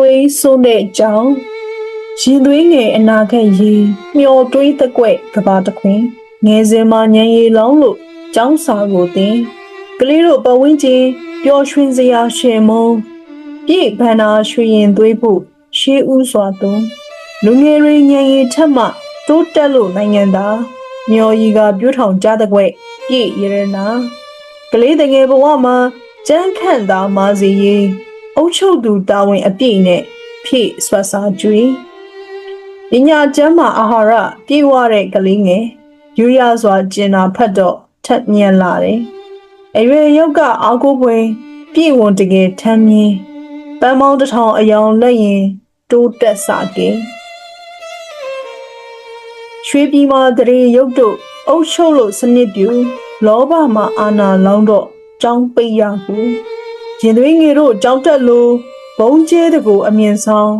သွေးစွန်းတဲ့ကြောင်ရင်သွေးငယ်အနာဂတ်ရေမျောတွေးတဲ့ကွက်ကဘာတခွင်ငယ်စဉ်မှာညံရီလောင်းလို့ကျောင်းစာကိုတင်ကလေးတို့ပဝင်းကျင်ပျော်ရွှင်စရာရှင်မုံပြည့်ဗန္နာရွှေရင်သွေးဖို့ရှေးဥစွာသွန်းလူငယ်ရင်းညံရီထက်မှတိုးတက်လို့နိုင်ငံသားမျော်ရီကပြွထောင်ကြတဲ့ကွက်ပြည့်ရရနာကလေးတငယ်ဘဝမှာကြမ်းခန့်သာမာစီရေး အုတ်ချုပ်သူတာဝန်အပြည့်နဲ့ဖြည့်ဆွတ်စားကြွေပညာကျမ်းမှာအာဟာရပြေဝတဲ့ကလေးငယ်ယူရစွာကျင်နာဖတ်တော့ထက်မြက်လာတယ်အရွယ်ရုပ်ကအာကိုပွင့်ပြည့်ဝတကယ်ထမ်းမြင်ပန်းမောင်းတစ်ထောင်အယောင်လက်ရင်တိုးတက်စာကဲရွှေပြည်မှာတရေရုပ်တို့အုပ်ချုပ်လို့စနစ်ပြူလောဘမှာအာနာလောင်းတော့ကြောင်းပိတ်ရဘူး ရင်သွေးငယ်တို့ကြောက်တက်လို့ဘုံကျဲတကိုအမြင်ဆောင်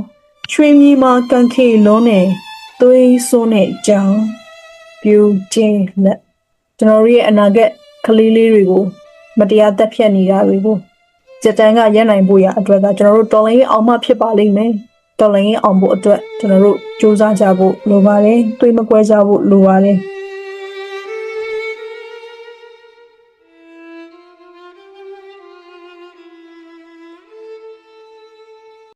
ရွှေမြေမှာကန်ခေလုံးနဲ့သွေးစွန်းတဲ့ကြောင်းပြူကျင်းလက်ကျွန်တော်ရဲ့အနာဂတ်ကလေးလေးတွေကိုမတရားတက်ဖြတ်နေတာတွေကိုစက်တန်ကရနိုင်ဖို့ရအတွက်ကကျွန်တော်တို့တော်လိုင်းအောင်မှဖြစ်ပါလိမ့်မယ်တော်လိုင်းအောင်ဖို့အတွက်ကျွန်တော်တို့စူးစမ်းကြဖို့လိုပါတယ်တွေးမကွဲကြဖို့လိုပါတယ်